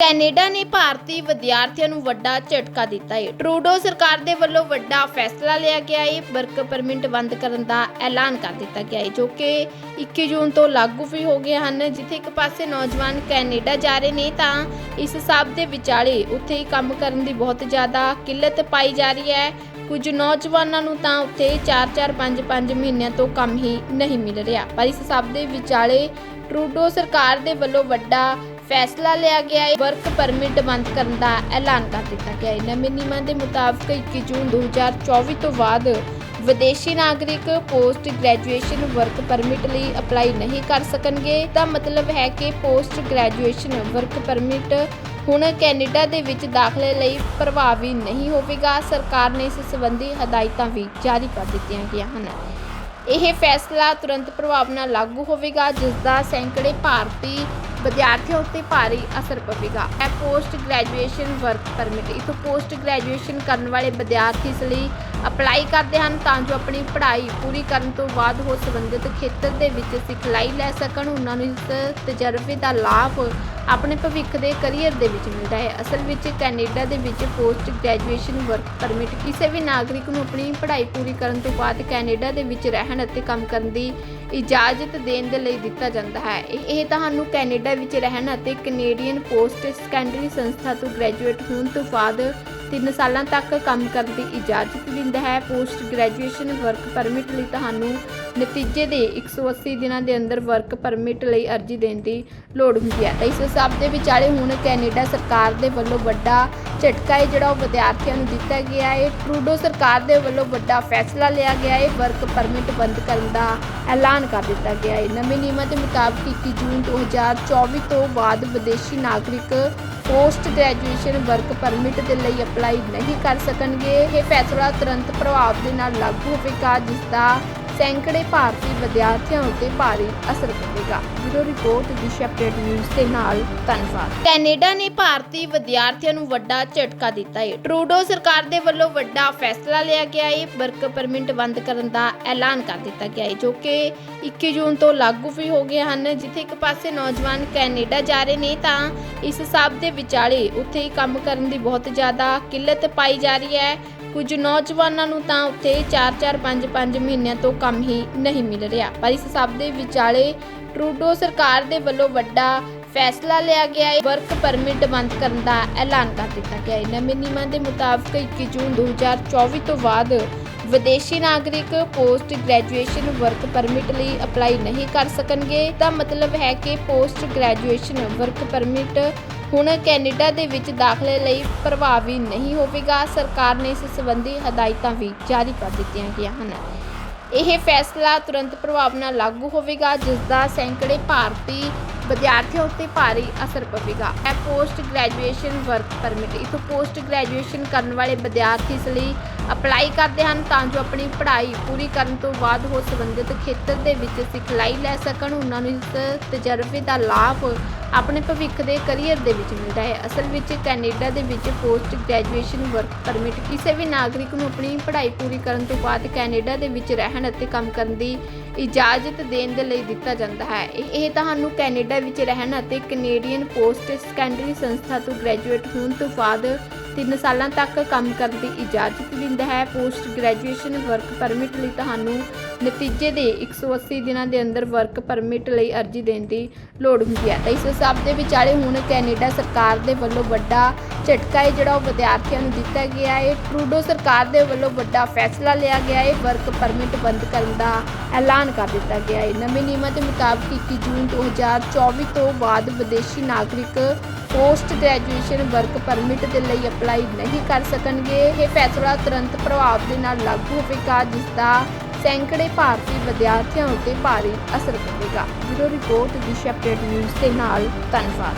Canada ਨੇ ਭਾਰਤੀ ਵਿਦਿਆਰਥੀਆਂ ਨੂੰ ਵੱਡਾ ਝਟਕਾ ਦਿੱਤਾ ਹੈ ਟਰੂਡੋ ਸਰਕਾਰ ਦੇ ਵੱਲੋਂ ਵੱਡਾ ਫੈਸਲਾ ਲਿਆ ਗਿਆ ਹੈ ਵਰਕ ਪਰਮਿਟ ਬੰਦ ਕਰਨ ਦਾ ਐਲਾਨ ਕਰ ਦਿੱਤਾ ਗਿਆ ਹੈ ਜੋ ਕਿ 21 ਜੂਨ ਤੋਂ ਲਾਗੂ ਵੀ ਹੋ ਗਏ ਹਨ। ਜਿੱਥੇ ਇੱਕ ਪਾਸੇ ਨੌਜਵਾਨ ਕੈਨੇਡਾ ਜਾ ਰਹੇ ਨੇ, ਤਾਂ ਇਸ ਸਭ ਦੇ ਵਿਚਾਲੇ ਉੱਥੇ ਹੀ ਕੰਮ ਕਰਨ ਦੀ ਬਹੁਤ ਜ਼ਿਆਦਾ ਕਿੱਲਤ ਪਾਈ ਜਾ ਰਹੀ ਹੈ। ਕੁਝ ਨੌਜਵਾਨਾਂ ਨੂੰ ਤਾਂ ਉੱਥੇ 4-4 5-5 ਮਹੀਨਿਆਂ ਤੋਂ ਕੰਮ ਹੀ ਨਹੀਂ ਮਿਲ ਰਿਹਾ। ਪਰ ਇਸ ਸਭ ਦੇ ਵਿਚਾਲੇ ਟਰੂਡੋ ਸਰਕਾਰ ਦੇ ਵੱਲੋਂ ਵੱਡਾ ਫੈਸਲਾ ਲਿਆ ਗਿਆ ਹੈ। ਵਰਕ ਪਰਮਿਟ ਬੰਦ ਕਰਨ ਦਾ ਐਲਾਨ ਕਰ ਦਿੱਤਾ ਗਿਆ ਹੈ। ਨਵੇਂ ਨਿਯਮਾਂ ਦੇ ਮੁਤਾਬਕ 21 ਜੂਨ 2024 ਤੋਂ ਬਾਅਦ ਵਿਦੇਸ਼ੀ ਨਾਗਰਿਕ ਪੋਸਟ ਗ੍ਰੈਜੂਏਸ਼ਨ ਵਰਕ ਪਰਮਿਟ ਲਈ ਅਪਲਾਈ ਨਹੀਂ ਕਰ ਸਕਣਗੇ। ਤਾਂ ਮਤਲਬ ਹੈ ਕਿ ਪੋਸਟ ਗ੍ਰੈਜੂਏਸ਼ਨ ਵਰਕ ਪਰਮਿਟ ਹੁਣ ਕੈਨੇਡਾ ਦੇ ਵਿੱਚ ਦਾਖਲੇ ਲਈ ਪ੍ਰਭਾਵੀ ਨਹੀਂ ਹੋਵੇਗਾ। ਸਰਕਾਰ ਨੇ ਇਸ ਸੰਬੰਧੀ ਹਦਾਇਤਾਂ ਵੀ ਜਾਰੀ ਕਰ ਦਿੱਤੀਆਂ ਗਈਆਂ ਹਨ। ਇਹ ਫੈਸਲਾ ਤੁਰੰਤ ਪ੍ਰਭਾਵ ਨਾਲ ਲਾਗੂ ਹੋਵੇਗਾ, ਜਿਸ ਦਾ ਸੈਂਕੜੇ ਭਾਰਤੀ ਵਿਦਿਆਰਥੀਆਂ ਉੱਤੇ ਭਾਰੀ ਅਸਰ ਪਵੇਗਾ। ਇਹ ਪੋਸਟ ਗ੍ਰੈਜੂਏਸ਼ਨ ਵਰਕ ਪਰਮਿਟ ਇਥੋਂ ਪੋਸਟ ਗ੍ਰੈਜੂਏਸ਼ਨ ਕਰਨ ਵਾਲੇ ਵਿਦਿਆਰਥੀ ਇਸ ਲਈ ਅਪਲਾਈ ਕਰਦੇ ਹਨ ਤਾਂ ਜੋ ਆਪਣੀ ਪੜ੍ਹਾਈ ਪੂਰੀ ਕਰਨ ਤੋਂ ਬਾਅਦ ਉਹ ਸੰਬੰਧਿਤ ਖੇਤਰ ਦੇ ਵਿੱਚ ਸਿਖਲਾਈ ਲੈ ਸਕਣ। ਉਹਨਾਂ ਨੂੰ ਇਸ ਤਜਰਬੇ ਦਾ ਲਾਭ ਆਪਣੇ ਭਵਿੱਖ ਦੇ ਕੈਰੀਅਰ ਦੇ ਵਿੱਚ ਮਿਲਦਾ ਹੈ। ਅਸਲ ਵਿੱਚ ਕੈਨੇਡਾ ਦੇ ਵਿੱਚ ਪੋਸਟ ਗ੍ਰੈਜੂਏਸ਼ਨ ਵਰਕ ਪਰਮਿਟ ਕਿਸੇ ਵੀ ਨਾਗਰਿਕ ਨੂੰ ਆਪਣੀ ਪੜ੍ਹਾਈ ਪੂਰੀ ਕਰਨ ਤੋਂ ਬਾਅਦ ਕੈਨੇਡਾ ਦੇ ਵਿੱਚ ਰਹਿਣ ਅਤੇ ਕੰਮ ਕਰਨ ਦੀ ਇਜਾਜ਼ਤ ਦੇਣ ਦੇ ਲਈ ਦਿੱਤਾ ਜਾਂਦਾ ਹੈ। ਇਹ ਤੁਹਾਨੂੰ ਕੈਨੇਡਾ ਵਿੱਚ ਰਹਿਣ ਅਤੇ ਕੈਨੇਡੀਅਨ ਪੋਸਟ ਸੈਕੰਡਰੀ ਸੰਸਥਾ ਤੋਂ ਗ੍ਰੈਜੂਏਟ ਹੋਣ ਤੋਂ ਬਾਅਦ 3 ਸਾਲਾਂ ਤੱਕ ਕੰਮ ਕਰਨ ਦੀ ਇਜਾਜ਼ਤ ਦਿੰਦਾ ਹੈ। ਪੋਸਟ ਗ੍ਰੈਜੂਏਸ਼ਨ ਵਰਕ ਪਰਮਿਟ ਲਈ ਤੁਹਾਨੂੰ ਨਤੀਜੇ ਦੇ 180 ਦਿਨਾਂ ਦੇ ਅੰਦਰ ਵਰਕ ਪਰਮਿਟ ਲਈ ਅਰਜ਼ੀ ਦੇਣ ਦੀ ਲੋੜ ਹੁੰਦੀ ਹੈ। ਤਾਂ ਇਸ ਸਭ ਦੇ ਵਿਚਾਲੇ ਹੁਣ ਕੈਨੇਡਾ ਸਰਕਾਰ ਦੇ ਵੱਲੋਂ ਵੱਡਾ ਝਟਕਾ ਹੈ, ਜਿਹੜਾ ਉਹ ਵਿਦਿਆਰਥੀਆਂ ਨੂੰ ਦਿੱਤਾ ਗਿਆ ਹੈ। ਟਰੂਡੋ ਸਰਕਾਰ ਦੇ ਵੱਲੋਂ ਵੱਡਾ ਫੈਸਲਾ ਲਿਆ ਗਿਆ ਹੈ। ਵਰਕ ਪਰਮਿਟ ਬੰਦ ਕਰਨ ਦਾ ਐਲਾਨ ਕਰ ਦਿੱਤਾ ਗਿਆ ਹੈ। ਨਵੇਂ ਨਿਯਮਾਂ ਦੇ ਮੁਤਾਬਕ 21 ਜੂਨ 2024 ਤੋਂ ਬਾਅਦ ਵਿਦੇਸ਼ੀ ਨਾਗਰਿਕ ਪੋਸਟ ਗ੍ਰੈਜੂਏਸ਼ਨ ਵਰਕ ਪਰਮਿਟ ਦੇ ਲਈ ਅਪਲਾਈ ਨਹੀਂ ਕਰ ਸਕਣਗੇ। ਇਹ ਫੈਸਲਾ ਤੁਰੰਤ ਪ੍ਰਭਾਵ ਦੇ ਨਾਲ ਲਾਗੂ ਹੋਵੇਗਾ ਜਿਸ ਦਾ ਸੈਂਕੜੇ ਭਾਰਤੀ ਵਿਦਿਆਰਥੀਆਂ ਉੱਤੇ ਭਾਰੀ ਅਸਰ ਪਵੇਗਾ। Bureau report, Disha update news ਦੇ ਨਾਲ ਧੰਨਵਾਦ। ਕੈਨੇਡਾ ਨੇ ਭਾਰਤੀ ਵਿਦਿਆਰਥੀਆਂ ਨੂੰ ਵੱਡਾ ਝਟਕਾ ਦਿੱਤਾ ਹੈ ਟਰੂਡੋ ਸਰਕਾਰ ਦੇ ਵੱਲੋਂ ਵੱਡਾ ਫੈਸਲਾ ਲਿਆ ਗਿਆ ਹੈ ਵਰਕ ਪਰਮਿਟ ਬੰਦ ਕਰਨ ਦਾ ਐਲਾਨ ਕਰ ਦਿੱਤਾ ਗਿਆ ਹੈ ਜੋ ਕਿ 21 ਜੂਨ ਤੋਂ ਲਾਗੂ ਵੀ ਹੋ ਗਏ ਹਨ। ਜਿੱਥੇ ਇੱਕ ਪਾਸੇ ਨੌਜਵਾਨ ਕੈਨੇਡਾ ਜਾ ਰਹੇ ਨੇ, ਤਾਂ ਇਸ ਸਭ ਦੇ ਵਿਚਾਲੇ ਉੱਥੇ ਹੀ ਕੰਮ ਕਰਨ ਦੀ ਬਹੁਤ ਜ਼ਿਆਦਾ ਕਿੱਲਤ ਪਾਈ ਜਾ ਰਹੀ ਹੈ। ਕੁਝ ਨੌਜਵਾਨਾਂ ਨੂੰ ਤਾਂ ਉੱਥੇ 4-4 5-5 ਮਹੀਨਿਆਂ ਤੋਂ ਕੰਮ ਹੀ ਨਹੀਂ ਮਿਲ ਰਿਹਾ। ਪਰ ਇਸ ਸਭ ਦੇ ਵਿਚਾਲੇ ਟਰੂਡੋ ਸਰਕਾਰ ਦੇ ਵੱਲੋਂ ਵੱਡਾ ਫੈਸਲਾ ਲਿਆ ਗਿਆ ਹੈ। ਵਰਕ ਪਰਮਿਟ ਬੰਦ ਕਰਨ ਦਾ ਐਲਾਨ ਕਰ ਦਿੱਤਾ ਗਿਆ ਹੈ। ਨਵੇਂ ਨਿਯਮਾਂ ਦੇ ਮੁਤਾਬਕ 21 ਜੂਨ 2024 ਤੋਂ ਬਾਅਦ ਵਿਦੇਸ਼ੀ ਨਾਗਰਿਕ ਪੋਸਟ ਗ੍ਰੈਜੂਏਸ਼ਨ ਵਰਕ ਪਰਮਿਟ ਲਈ ਅਪਲਾਈ ਨਹੀਂ ਕਰ ਸਕਣਗੇ। ਤਾਂ ਮਤਲਬ ਹੈ ਕਿ ਪੋਸਟ ਗ੍ਰੈਜੂਏਸ਼ਨ ਵਰਕ ਪਰਮਿਟ ਹੁਣ ਕੈਨੇਡਾ ਦੇ ਵਿੱਚ ਦਾਖਲੇ ਲਈ ਪ੍ਰਭਾਵੀ ਨਹੀਂ ਹੋਵੇਗਾ। ਸਰਕਾਰ ਨੇ ਇਸ ਸੰਬੰਧੀ ਹਦਾਇਤਾਂ ਵੀ ਜਾਰੀ ਕਰ ਦਿੱਤੀਆਂ ਗਈਆਂ ਹਨ। ਇਹ ਫੈਸਲਾ ਤੁਰੰਤ ਪ੍ਰਭਾਵ ਨਾਲ ਲਾਗੂ ਹੋਵੇਗਾ ਜਿਸ ਦਾ ਸੈਂਕੜੇ ਭਾਰਤੀ ਵਿਦਿਆਰਥੀਆਂ ਉੱਤੇ ਭਾਰੀ ਅਸਰ ਪਵੇਗਾ। ਇਹ ਪੋਸਟ ਗ੍ਰੈਜੂਏਸ਼ਨ ਵਰਕ ਪਰਮਿਟ ਇਥੋਂ ਪੋਸਟ ਗ੍ਰੈਜੂਏਸ਼ਨ ਕਰਨ ਵਾਲੇ ਵਿਦਿਆਰਥੀ ਇਸ ਲਈ ਅਪਲਾਈ ਕਰਦੇ ਹਨ ਤਾਂ ਜੋ ਆਪਣੀ ਪੜ੍ਹਾਈ ਪੂਰੀ ਕਰਨ ਤੋਂ ਬਾਅਦ ਉਹ ਸੰਬੰਧਿਤ ਖੇਤਰ ਦੇ ਵਿੱਚ ਸਿਖਲਾਈ ਲੈ ਸਕਣ। ਉਹਨਾਂ ਨੂੰ ਇਸ ਤਜਰਬੇ ਦਾ ਲਾਭ ਆਪਣੇ ਭਵਿੱਖ ਦੇ ਕੈਰੀਅਰ ਦੇ ਵਿੱਚ ਮਿਲਦਾ ਹੈ। ਅਸਲ ਵਿੱਚ ਕੈਨੇਡਾ ਦੇ ਵਿੱਚ ਪੋਸਟ ਗ੍ਰੈਜੂਏਸ਼ਨ ਵਰਕ ਪਰਮਿਟ ਕਿਸੇ ਵੀ ਨਾਗਰਿਕ ਨੂੰ ਆਪਣੀ ਪੜ੍ਹਾਈ ਪੂਰੀ ਕਰਨ ਤੋਂ ਬਾਅਦ ਕੈਨੇਡਾ ਦੇ ਵਿੱਚ ਰਹਿਣ ਅਤੇ ਕੰਮ ਕਰਨ ਦੀ ਇਜਾਜ਼ਤ ਦੇਣ ਦੇ ਲਈ ਦਿੱਤਾ ਜਾਂਦਾ ਹੈ। ਇਹ ਇਹ ਤੁਹਾਨੂੰ ਕੈਨੇਡਾ ਵਿੱਚ ਰਹਿਣ ਅਤੇ ਕੈਨੇਡੀਅਨ ਪੋਸਟ ਸੈਕੰਡਰੀ ਸੰਸਥਾ ਤੋਂ ਗ੍ਰੈਜੂਏਟ ਹੋਣ ਤੋਂ ਬਾਅਦ 3 ਸਾਲਾਂ ਤੱਕ ਕੰਮ ਕਰਨ ਦੀ ਇਜਾਜ਼ਤ ਦਿੰਦਾ ਹੈ। ਪੋਸਟ ਗ੍ਰੈਜੂਏਸ਼ਨ ਵਰਕ ਪਰਮਿਟ ਲਈ ਤੁਹਾਨੂੰ ਨਤੀਜੇ ਦੇ 180 ਦਿਨਾਂ ਦੇ ਅੰਦਰ ਵਰਕ ਪਰਮਿਟ ਲਈ ਅਰਜ਼ੀ ਦੇਣ ਦੀ ਲੋੜ ਹੁੰਦੀ ਹੈ। ਤਾਂ ਇਸ ਸਭ ਦੇ ਵਿਚਾਲੇ ਹੁਣ ਕੈਨੇਡਾ ਸਰਕਾਰ ਦੇ ਵੱਲੋਂ ਵੱਡਾ ਝਟਕਾ ਹੈ, ਜਿਹੜਾ ਉਹ ਵਿਦਿਆਰਥੀਆਂ ਨੂੰ ਦਿੱਤਾ ਗਿਆ ਹੈ। ਟਰੂਡੋ ਸਰਕਾਰ ਦੇ ਵੱਲੋਂ ਵੱਡਾ ਫੈਸਲਾ ਲਿਆ ਗਿਆ ਹੈ। ਵਰਕ ਪਰਮਿਟ ਬੰਦ ਕਰਨ ਦਾ ਐਲਾਨ ਕਰ ਦਿੱਤਾ ਗਿਆ ਹੈ। ਨਵੇਂ ਨਿਯਮਾਂ ਦੇ ਮੁਤਾਬਕ 21 ਜੂਨ 2024 ਤੋਂ ਬਾਅਦ ਵਿਦੇਸ਼ੀ ਨਾਗਰਿਕ ਪੋਸਟ ਗ੍ਰੈਜੂਏਸ਼ਨ ਵਰਕ ਪਰਮਿਟ ਦੇ ਲਈ ਅਪਲਾਈ ਨਹੀਂ ਕਰ ਸਕਣਗੇ। ਇਹ ਫੈਸਲਾ ਤੁਰੰਤ ਪ੍ਰਭਾਵ ਦੇ ਨਾਲ ਲਾਗੂ ਹੋਵੇਗਾ, ਜਿਸ ਦਾ ਸੈਂਕੜੇ ਭਾਰਤੀ ਵਿਦਿਆਰਥੀਆਂ ਉੱਤੇ ਭਾਰੀ ਅਸਰ ਪਵੇਗਾ। Bureau report Disha update news ਦੇ ਨਾਲ ਧੰਨਵਾਦ।